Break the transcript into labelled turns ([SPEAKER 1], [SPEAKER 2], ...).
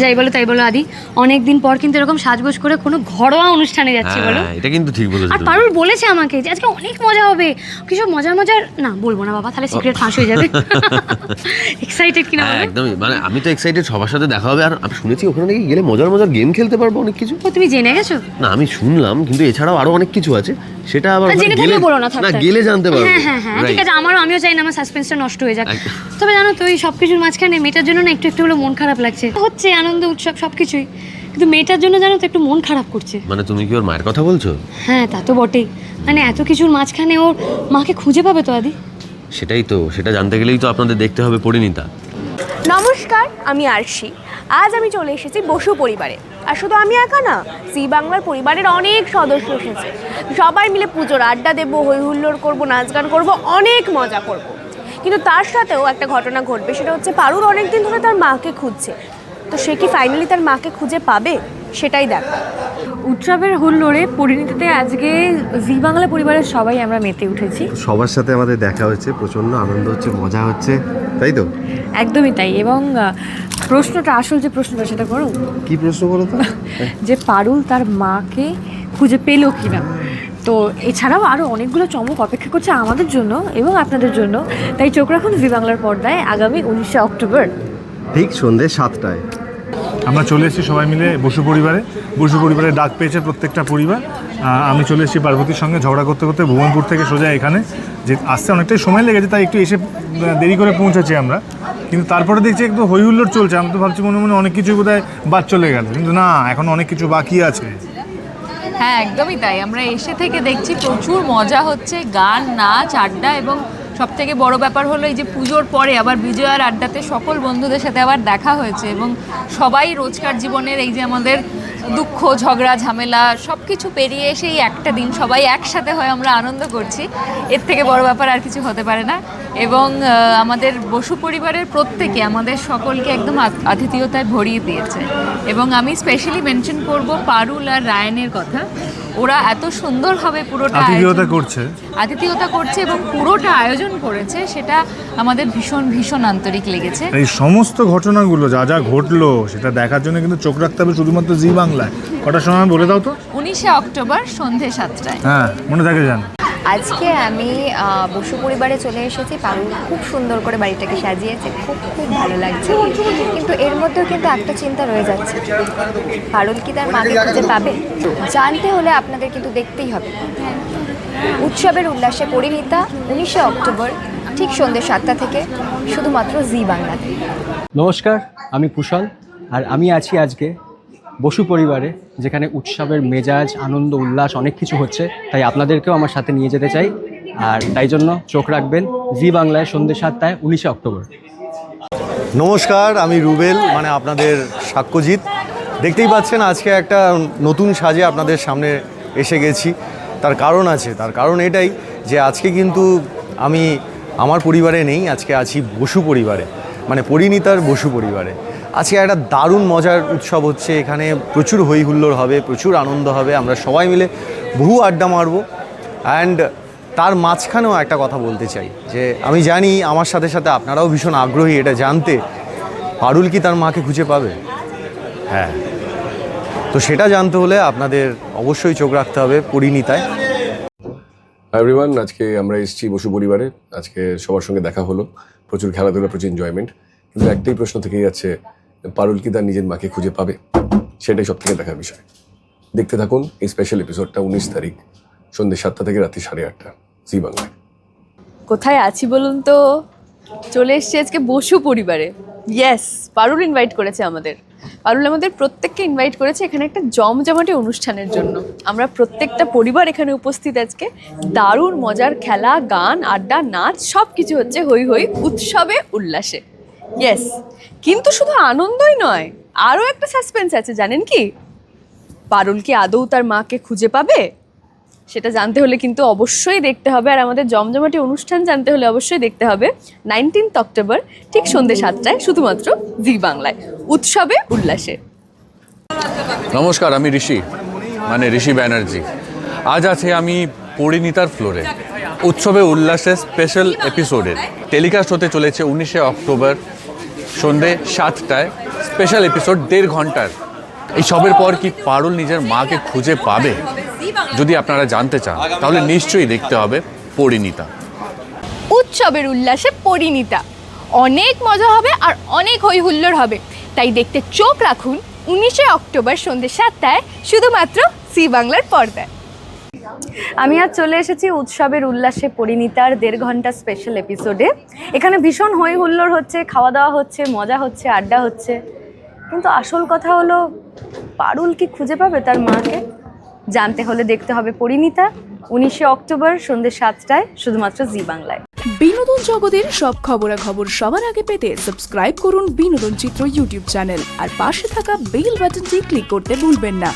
[SPEAKER 1] যাই বলো তাই বলো আদি। অনেক দিন পর কিন্তু এরকম সাজগোজ করে কোনো ঘরোয়া অনুষ্ঠানে যাচ্ছি বলো।
[SPEAKER 2] হ্যাঁ এটা কিন্তু ঠিক বলেছ
[SPEAKER 1] আর। পারুল বলেছে আমাকে যে আজকে অনেক মজা হবে। কিসব মজার মজার? না বলব না বাবা তাহলে সিক্রেট ফাঁস হয়ে যাবে। এক্সাইটেড কিনা
[SPEAKER 2] হ্যাঁ একদমই। মানে আমি তো এক্সাইটেড সবার সাথে দেখা হবে। আর আমি শুনেছি ওখানে নাকি গেলে মজার মজার গেম খেলতে পারব অনেক কিছু।
[SPEAKER 1] তুমি জেনে গেছো?
[SPEAKER 2] না আমি শুনলাম কিন্তু এছাড়াও আরও অনেক কিছু আছে। সেটা আবার
[SPEAKER 1] জেনে থাকলে বলো না থাক
[SPEAKER 2] না গেলে জানতে পারব।
[SPEAKER 1] হ্যাঁ হ্যাঁ হ্যাঁ ঠিক আছে আমারও আমিও চাই না আমার সাসপেন্সটা নষ্ট হয়ে যাক। তবে জানো তো এই সব কিছুর মাঝখানে মেয়েটার জন্য না একটু একটু হলো মন খারাপ লাগছে। হচ্ছে আনন্দ উৎসব সব কিছুই কিন্তু মেয়েটার জন্য জানো তো একটু মন খারাপ করছে।
[SPEAKER 2] মানে তুমি কি ওর মায়ের কথা বলছো?
[SPEAKER 1] হ্যাঁ তা তো বটেই। মানে এত কিছুর মাঝখানে ওর মাকে খুঁজে পাবে তো আদি?
[SPEAKER 2] সেটাই তো সেটা জানতে গেলেই তো আপনাদের দেখতে হবে পরিণীতা।
[SPEAKER 3] নমস্কার আমি আরশি। আজ আমি চলে এসেছি বসু পরিবারে। আর শুধু আমি একা না সি বাংলার পরিবারের অনেক সদস্য এসেছে। সবাই মিলে পুজোর আড্ডা দেবো হই হুল্লোড় করব নাচ গান করব অনেক মজা করব। কিন্তু তার সাথেও একটা ঘটনা ঘটবে সেটা হচ্ছে পারুর অনেক দিন ধরে তার মাকে খুঁজছে। তো সে কি ফাইনালি তার মাকে খুঁজে পাবে? সেটাই দেখা।
[SPEAKER 1] উৎসবের হুল্লোড়ে পরিণতিতে আজকে জি বাংলা পরিবারের সবাই আমরা মেতে উঠেছি।
[SPEAKER 4] সবার সাথে আমাদের দেখা হচ্ছে প্রচণ্ড আনন্দ হচ্ছে মজা হচ্ছে। তাই তো?
[SPEAKER 1] একদমই তাই এবং প্রশ্নটা আসল যে প্রশ্নটা সেটা করো।
[SPEAKER 4] কি প্রশ্ন করো তো?
[SPEAKER 1] যে পারুল তার মাকে খুঁজে পেল কিনা। তো এছাড়াও আরও অনেকগুলো চমক অপেক্ষা করছে আমাদের জন্য এবং আপনাদের জন্য। তাই চোখ রাখুন জি বাংলার পর্দায় আগামী উনিশে অক্টোবর।
[SPEAKER 4] ঠিক সন্ধ্যে সাতটায়।
[SPEAKER 5] আমরা চলে এসেছি সবাই মিলে বসু পরিবারে। বসু পরিবারে ডাক পেয়েছে প্রত্যেকটা পরিবার। আমি চলে এসেছি পার্বতীর সঙ্গে ঝগড়া করতে করতে ভুবনপুর থেকে সোজা এখানে। যে আসতে অনেকটাই সময় লেগেছে, তাই একটু এসে দেরি করে পৌঁছেছি আমরা। কিন্তু তারপরে দেখছি একটু হই হুল্লোড় চলছে। আমি তো ভাবছি মনে মনে অনেক কিছু বোধহয় বাদ চলে গেল কিন্তু না, এখন অনেক কিছু বাকি আছে।
[SPEAKER 6] হ্যাঁ একদমই তাই। আমরা এসে থেকে দেখছি প্রচুর মজা হচ্ছে। গান, নাচ, আড্ডা এবং সব থেকে বড় ব্যাপার হলো এই যে পুজোর পরে আবার বিজয়ার আড্ডাতে সকল বন্ধুদের সাথে আবার দেখা হয়েছে এবং সবাই রোজকার জীবনের এই যে আমাদের দুঃখ, ঝগড়া, ঝামেলা সব কিছু পেরিয়ে এসে এই একটা দিন সবাই একসাথে হয় আমরা আনন্দ করছি। এর থেকে বড় ব্যাপার আর কিছু হতে পারে না এবং আমাদের বসু পরিবারের প্রত্যেকে আমাদের সকলকে একদম আত- আতিথেয়তায় ভরিয়ে দিয়েছে। এবং আমি স্পেশালি মেনশন করব পারুল আর রায়নের কথা। ওরা এত সুন্দরভাবে পুরোটা
[SPEAKER 5] আতিথেয়তা করছে।
[SPEAKER 6] আতিথেয়তা করছে এবং পুরোটা আয়োজন করেছে সেটা আমাদের ভীষণ ভীষণ আন্তরিক লেগেছে।
[SPEAKER 5] এই সমস্ত ঘটনাগুলো যা যা ঘটলো সেটা দেখার জন্য কিন্তু চোখ রাখতে হবে শুধুমাত্র জি বাংলায়। কটার সময় বলে দাও তো?
[SPEAKER 6] উনিশে অক্টোবর সন্ধে সাতটায়।
[SPEAKER 5] হ্যাঁ মনে থাকে জান
[SPEAKER 3] আজকে আমি বসু পরিবারে চলে এসেছি। পারুল খুব সুন্দর করে বাড়িটাকে সাজিয়েছে। খুব খুব ভালো লাগছে। কিন্তু এর মধ্যেও কিন্তু একটা চিন্তা রয়ে যাচ্ছে। পারুল কি তার মাকে খুঁজে পাবে? জানতে হলে আপনাদের কিন্তু দেখতেই হবে। উৎসবের উল্লাসে পরিণীতা, উনিশে অক্টোবর, ঠিক সন্ধ্যে সাতটা থেকে, শুধুমাত্র জি বাংলাতে।
[SPEAKER 7] নমস্কার, আমি কুশল। আর আমি আছি আজকে বসু পরিবারে, যেখানে উৎসবের মেজাজ, আনন্দ, উল্লাস অনেক কিছু হচ্ছে, তাই আপনাদেরকেও আমার সাথে নিয়ে যেতে চাই। আর তাই জন্য চোখ রাখবেন, জি বাংলায় সন্ধ্যে সাতটায়, উনিশে অক্টোবর।
[SPEAKER 4] নমস্কার, আমি রুবেল মানে আপনাদের সাক্ষ্যজিৎ। দেখতেই পাচ্ছেন, আজকে একটা নতুন সাজে আপনাদের সামনে এসে গেছি। তার কারণ আছে, তার কারণ এটাই যে আজকে কিন্তু আমি, আমার পরিবারে নেই, আজকে আছি বসু পরিবারে মানে পরিণীতার বসু পরিবারে। আজকে একটা দারুণ মজার উৎসব হচ্ছে। এখানে প্রচুর হই হুল্লোড় হবে, প্রচুর আনন্দ হবে। আমরা সবাই মিলে বহু আড্ডা মারবো। অ্যান্ড তার মাঝখানেও একটা কথা বলতে চাই, যে আমি জানি আমার সাথে সাথে আপনারাও ভীষণ আগ্রহী এটা জানতে। পারুল কি তার মাকে খুঁজে পাবে? হ্যাঁ। তো সেটা জানতে হলে আপনাদের অবশ্যই চোখ রাখতে হবে পরিণীতায়।
[SPEAKER 8] এভরিওয়ান আজকে আমরা এসেছি বসু পরিবারে। আজকে সবার সঙ্গে দেখা হলো। প্রচুর খেলাধুলা, প্রচুর এনজয়মেন্ট কিন্তু একটাই প্রশ্ন থেকেই যাচ্ছে পারুল কি তার নিজের মাকে খুঁজে পাবে? সেটাই সব থেকে দেখার বিষয়। দেখতে থাকুন এই স্পেশাল এপিসোডটা উনিশ তারিখ, সন্ধ্যে সাতটা থেকে রাত্রি সাড়ে আটটা। জি বাংলায়।
[SPEAKER 3] কোথায় আছি বলুন তো? চলে এসেছি আজকে বসু পরিবারে। ইয়েস পারুল ইনভাইট করেছে আমাদের। পারুল আমাদের প্রত্যেককে ইনভাইট করেছে এখানে একটা জমজমাটে অনুষ্ঠানের জন্য। আমরা প্রত্যেকটা পরিবার এখানে উপস্থিত আজকে। দারুণ মজার খেলা, গান, আড্ডা, নাচ সব কিছু হচ্ছে হই হই উৎসবে, উল্লাসে। ইয়েস কিন্তু শুধু আনন্দই নয় আরও একটা সাসপেন্স আছে, জানেন কি?
[SPEAKER 9] পারুল কি আদৌ তার মাকে খুঁজে পাবে? সেটা জানতে হলে কিন্তু অবশ্যই দেখতে হবে, আর আমাদের জমজমাটি অনুষ্ঠান জানতে হলে অবশ্যই দেখতে হবে। নাইনটিন্থ অক্টোবর ঠিক সন্ধ্যে সাতটায়, শুধুমাত্র জি বাংলায়। উৎসবে উল্লাসে।
[SPEAKER 10] নমস্কার, আমি ঋষি মানে ঋষি ব্যানার্জি। আজ আছে আমি পরিণীতার ফ্লোরে উৎসবে উল্লাসের স্পেশাল এপিসোডে টেলিকাস্ট হতে চলেছে উনিশে অক্টোবর সন্ধে সাতটায় স্পেশাল এপিসোড দেড় ঘণ্টার। এই সবের পর কি পারুল নিজের মাকে খুঁজে পাবে? যদি আপনারা জানতে চান, তাহলে নিশ্চয়ই দেখতে হবে পরিণীতা।
[SPEAKER 9] উৎসবের উল্লাসে পরিণীতা। অনেক মজা হবে আর অনেক হই হুল্লোড় হবে। তাই দেখতে চোখ রাখুন, উনিশে অক্টোবর সন্ধ্যে সাতটায় শুধুমাত্র সি বাংলার পর্দায়। আমি আজ চলে এসেছি উৎসবের উল্লাসে পরিণীতার দেড় ঘণ্টা স্পেশাল এপিসোডে এখানে ভীষণ হই হুল্লোড় হচ্ছে খাওয়া দাওয়া হচ্ছে, মজা হচ্ছে, আড্ডা হচ্ছে। কিন্তু আসল কথা হলো, পারুল কি খুঁজে পাবে তার মাকে? জানতে হলে দেখতে হবে পরিণীতা। উনিশে অক্টোবর সন্ধ্যে সাতটায়, শুধুমাত্র জি বাংলায়।
[SPEAKER 11] বিনোদন জগতের সব খবরাখবর সবার আগে পেতে সাবস্ক্রাইব করুন বিনোদন চিত্র ইউটিউব চ্যানেল আর পাশে থাকা বেল বাটনটি ক্লিক করতে ভুলবেন না।